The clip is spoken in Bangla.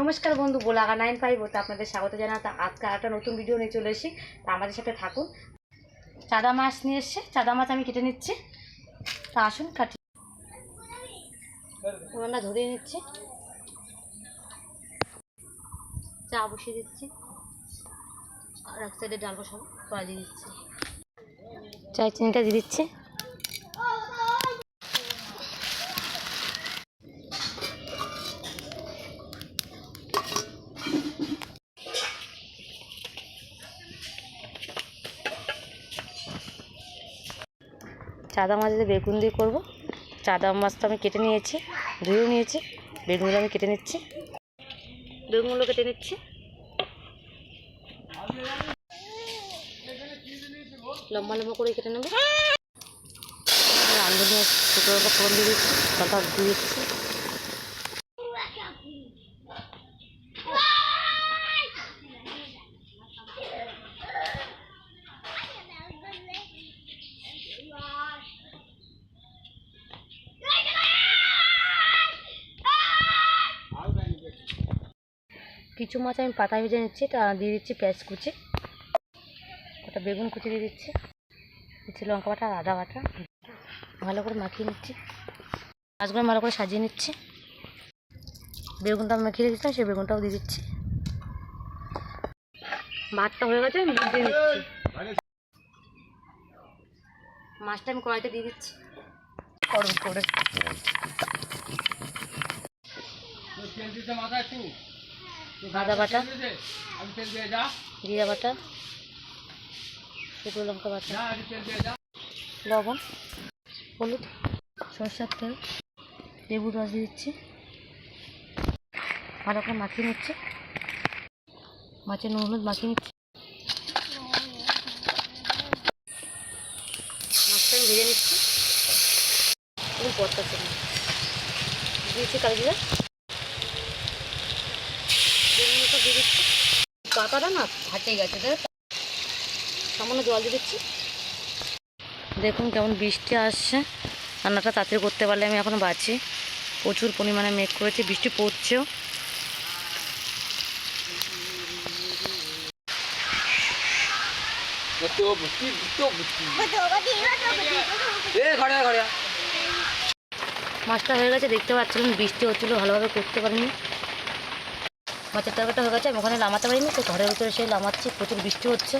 নমস্কার বন্ধু বোলাগা নাইন ফাইভ ওতে আপনাদের স্বাগত জানা জানাতে আজকে একটা নতুন ভিডিও নিয়ে চলে এসেছি। তা আমাদের সাথে থাকুন। চাদা মাছ নিয়ে এসছে। চাদা মাছ আমি কেটে নিচ্ছি। তা আসুন, কাটি। ওনারা ধরিয়ে নিচ্ছি। চা বসিয়ে দিচ্ছি। আর এক সাইডে ডাল বসাবো দিয়ে দিচ্ছি। চায় চিনিটা দিয়ে দিচ্ছি। চাদা মাছ দিয়ে বেগুন দিয়ে করব। চাদা তো আমি কেটে নিয়েছি, ধুয়েও নিয়েছি, বেগুনগুলো আমি কেটে নিচ্ছি। বেগুনগুলো কেটে নিচ্ছি। লম্বা লম্বা করে কেটে নেব। রান্ধুনি ছোটো ফোড়ন দিয়ে দিচ্ছি কথা দিয়ে কিছু মাছ আমি পাতা ভেজে নিচ্ছি তা দিয়ে দিচ্ছি পেঁয়াজ কুচি। ওটা বেগুন কুচি দিয়ে দিচ্ছি। দিচ্ছি লঙ্কা বাটা আর আদা বাটা। ভালো করে মাখিয়ে নিচ্ছি। মাছগুলো ভালো করে সাজিয়ে নিচ্ছি। বেগুনটা মাখিয়ে রেখেছিলাম, সেই বেগুনটাও দিয়ে দিচ্ছি। ভাতটা হয়ে গেছে, আমি দিয়ে দিচ্ছি। মাছটা আমি কড়াইতে দিয়ে দিচ্ছি। গরম করে। আদা বাটা, জিরা বাটা, শুকনো লঙ্কা বাটা, লবণ, হলুদ, সরষার তেল, লেবুর রস দিচ্ছি। ভালো করে মাখিয়ে নিচ্ছি। মাছের নুন হলুদ মাখিয়ে নিচ্ছি। মাছটা ভেজে নিচ্ছি। পরটা দিয়েছি কালি জিরা বেগুনটা দিয়ে দিচ্ছি পাতাটা না ফাটে গেছে দেখ সামান্য জল দিয়ে দিচ্ছি। দেখুন কেমন বৃষ্টি আসছে। রান্নাটা তাড়াতাড়ি করতে পারলে আমি এখন বাঁচি। প্রচুর পরিমাণে মেঘ করেছে বৃষ্টি পড়ছেও। মাছটা হয়ে গেছে দেখতে পাচ্ছিলাম বৃষ্টি হচ্ছিল ভালোভাবে করতে পারিনি। মাছের তরকারিটা হয়ে গেছে, আমি ওখানে নামাতে পারিনি, তো ঘরের ভিতরে সেই নামাচ্ছি প্রচুর বৃষ্টি হচ্ছে।